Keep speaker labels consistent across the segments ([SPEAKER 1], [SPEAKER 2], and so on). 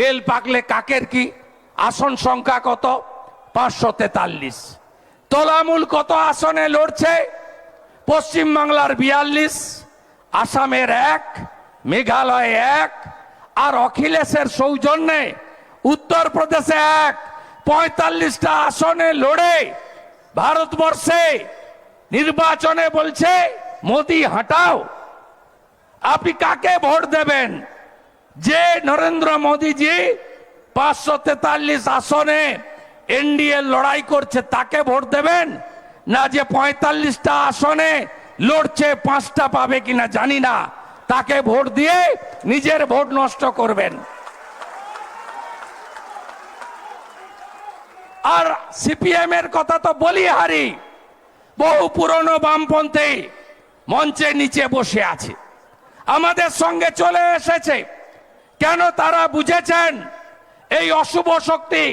[SPEAKER 1] Bell পাকলে কাকের কি? আসন সংখ্যা কত? পাঁচশো তেতাল্লিশ। তোলামূল কত আসনে লড়ছে? পশ্চিম বাংলার বিয়াল্লিশ, আসামের এক, মেঘালয় এক, আর অখিলেশের সৌজন্যে উত্তরপ্রদেশে এক। পঁয়তাল্লিশটা আসনে লড়ে ভারতবর্ষে নির্বাচনে বলছে, মোদি, হাঁটাও। আপনি কাকে ভোট দেবেন? যে নরেন্দ্র মোদীজি পাঁচশো তেতাল্লিশ আসনে এনডিএ লড়াই করছে, তাকে ভোট দেবেন? না যে পঁয়তাল্লিশটা আসনে লড়ছে, পাঁচটা পাবে কিনা জানি না। তাকে ভোট দিয়ে নিজের ভোট নষ্ট করবেন। আর সিপিএম এর কথা তো বলি হারি, বহু পুরনো বামপন্থী মঞ্চের নিচে বসে আছে। আমাদের সঙ্গে চলে এসেছে কেন তারা বুঝেছেন? এই অশুভ শক্তি,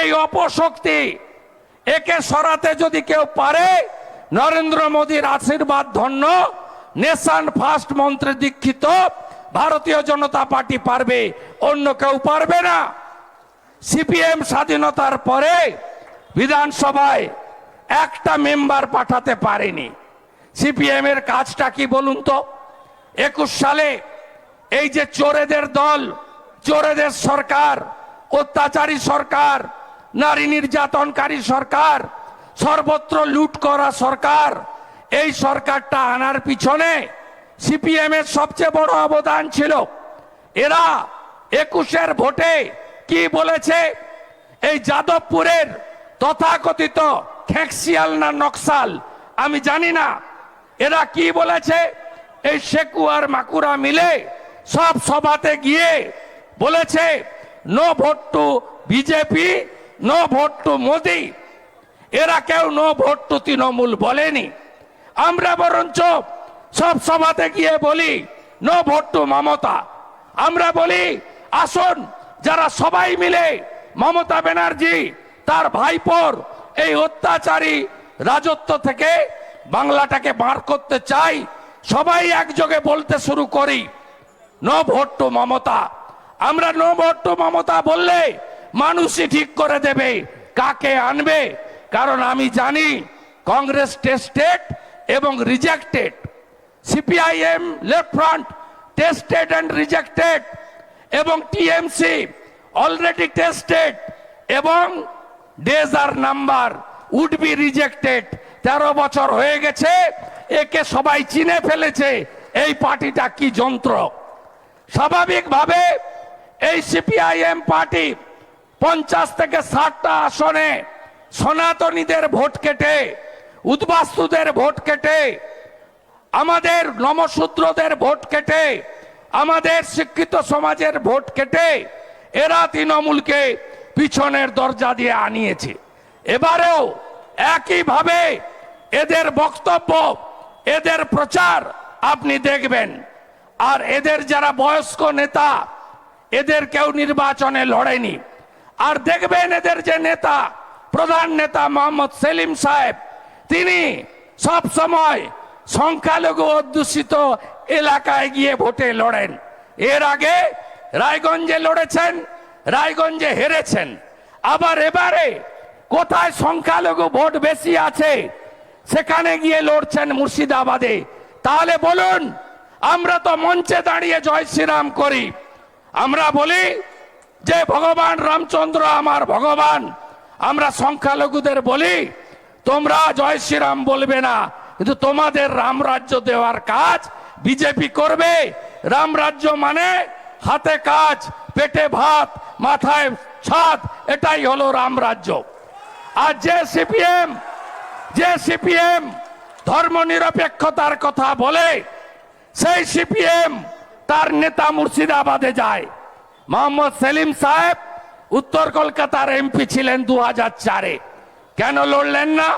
[SPEAKER 1] এই অপশক্তি, একে সরাতে যদি কেউ পারে, নরেন্দ্র মোদীর আশীর্বাদ ধন্য, নেশান ফার্স্ট মন্ত্রে দীক্ষিত, ভারতীয় জনতা পার্টি পারবে, অন্য কেউ পারবে না। সিপিএম স্বাধীনতার পরে বিধানসভায় একটা মেম্বার পাঠাতে পারেনি। সিপিএম এর কাজটা কি বলুন তো? একুশ সালে এই যে চোরেদের দল, চোরেদের সরকার, অত্যাচারী সরকার, নারী নির্যাতনকারী সরকার, সর্বত্র লুট করা সরকার, এই সরকারটা আনার পিছনে সিপিএম এর সবচেয়ে বড় অবদান ছিল। এরা একুশের ভোটে কি বলেছে? এই যাদবপুরের তথাকথিত খেকসিয়াল না নকশাল, আমি জানি না। এরা কি বলেছে? এই শেকু আর মাকুরা মিলে সব সভাতে গিয়ে বলেছে, no vote to BJP, no vote to Modi. এরা কেউ নো ভোট টু তৃণমূল বলেনি। আমরা বরঞ্চ সব সভাতে গিয়ে বলি, নো ভোট টু মমতা। আমরা বলি, আসুন, যারা সবাই মিলে মমতা ব্যানার্জি, তার ভাইপোর এই অত্যাচারী রাজত্ব থেকে বাংলাটাকে বার করতে চাই, সবাই একযোগে বলতে শুরু করি। নো মমতা। আমরা নো মমতা বললে মানুষই ঠিক করে দেবে, কাকে আনবে? কারণ আমি জানি কংগ্রেস টেস্টেড এবং rejected CPIM left front tested and rejected এবং টিএমসি অলরেডি টেস্টেড এবং days are number would be rejected তেরো বছর হয়ে গেছে, একে সবাই চিনে ফেলেছে, এই পার্টিটা কি যন্ত্র? স্বাভাবিকভাবে এই সিপিআইএম পার্টি পঞ্চাশ থেকে ষাটটা আসনে সনাতনীদের ভোট কেটে, উদ্বাস্তুদের ভোট কেটে, আমাদের নমশূদ্রদের ভোট কেটে, আমাদের শিক্ষিত সমাজের ভোট কেটে এরা তৃণমূলকে পিছনের দরজা দিয়ে আনিয়েছে। এবারেও একইভাবে এদের বক্তব্য, এদের প্রচার আপনি দেখবেন। আর এদের যারা বয়স্ক নেতা, এদের কেউ নির্বাচনে লড়েনি। আর দেখবেন এদের যে নেতা, প্রধান নেতা মোহাম্মদ সেলিম সাহেব, তিনি সব সময় সংখ্যালঘু অধ্যুষিত এলাকায় গিয়ে ভোটে লড়েন। এর আগে রায়গঞ্জে লড়েছেন, রায়গঞ্জে হেরেছেন। আবার এবারে কোথায় সংখ্যালঘু ভোট বেশি আছে, সেখানে গিয়ে লড়ছেন মুর্শিদাবাদে। তাহলে বলুন আমরা তো মঞ্চে দাঁড়িয়ে জয় শ্রীরাম করি। আমরা বলি যে ভগবান রামচন্দ্র আমার ভগবান। আমরা সংখ্যালঘুদের বলি, তোমরা জয় শ্রীরাম বলবে না, কিন্তু তোমাদের রাম রাজ্য দেওয়ার কাজ বিজেপি করবে। রাম রাজ্য মানে হাতে কাজ, পেটে ভাত, মাথায় ছাদ এটাই হলো রাম রাজ্য আর যে সিপিএম যে সিপিএম ধর্ম নিরপেক্ষতার কথা বলে সেই সিপিএম তার নেতা মুর্শিদাবাদে যায়। মোহাম্মদ সেলিম সাহেব উত্তর কলকাতার এমপি ছিলেন দু হাজার চারে। কেন লড়লেন না?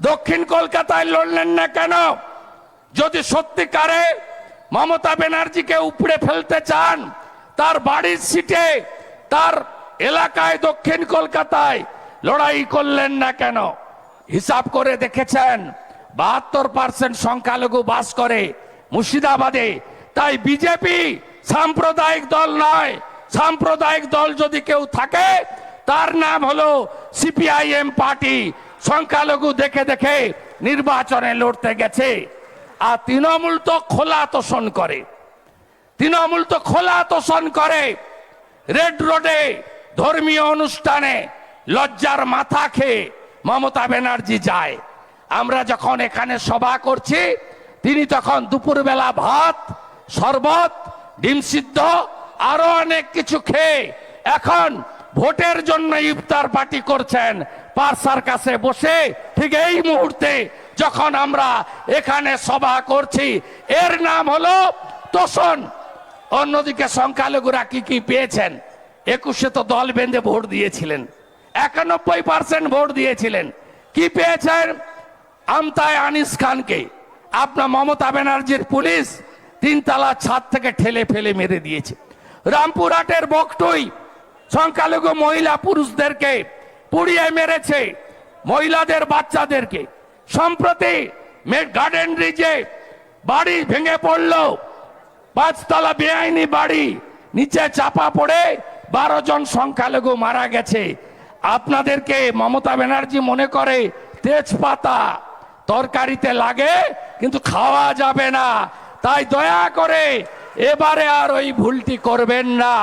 [SPEAKER 1] দক্ষিণ কলকাতায় লড়লেন না কেন? যদি সত্যিকারে মমতা ব্যানার্জিকে উপড়ে ফেলতে চান, তার বাড়ির সিটে, তার এলাকায় দক্ষিণ কলকাতায় লড়াই করলেন না কেন? হিসাব করে দেখেছেন, বাহাত্তর পার্সেন্ট সংখ্যালঘু বাস করে মুর্শিদাবাদে। তাই বিজেপি সাম্প্রদায়িক দল নয়। সাম্প্রদায়িক দল যদি কেউ থাকে, তার নাম হলো সিপিআইএম পার্টি। সংখ্যালঘু দেখে দেখে নির্বাচনে লড়তে গেছে। আর তৃণমূল তো খোলা তোষণ করে। তৃণমূল তো খোলা তোষণ করে। রেড রোডে ধর্মীয় অনুষ্ঠানে লজ্জার মাথা খেয়ে মমতা ব্যানার্জি যায়। আমরা যখন এখানে সভা করছি তিনি তখন দুপুরবেলা ভাত, শরবত, ডিম সিদ্ধ, আরও অনেক কিছু খেয়ে এখন ভোটের জন্য ইফতার পার্টি করছেন পার্সার কাছে বসে ঠিক এই মুহূর্তে যখন আমরা এখানে সভা করছি, এর নাম হলো তোষণ। অন্যদিকে সংখ্যালঘুরা কি কি পেয়েছেন? একুশে তো দল বেঁধে ভোট দিয়েছিলেন, একানব্বই পার্সেন্ট ভোট দিয়েছিলেন। কি পেয়েছেন? আমতায় আনিস খানকে। আপনার মমতা ব্যানার্জির পুলিশ তিনতলা ছাদ থেকে ঠেলে ফেলে মেরে দিয়েছে। রামপুরহাটের বকটুই সংখ্যালঘু মহিলা পুরুষদেরকে পুড়িয়ে মেরেছে মহিলাদের বাচ্চাদেরকে। সম্প্রতি গার্ডেন রিজে বাড়ি ভেঙে পড়ল। পাঁচতলা বেআইনি বাড়ি নিচে চাপা পড়ে বারো জন সংখ্যালঘু মারা গেছে। আপনাদেরকে মমতা ব্যানার্জি মনে করে তেজপাতা। তরকারিতে লাগে, কিন্তু খাওয়া যাবে না। তাই দয়া করে এবারে আর ওই ভুলটি করবেন না।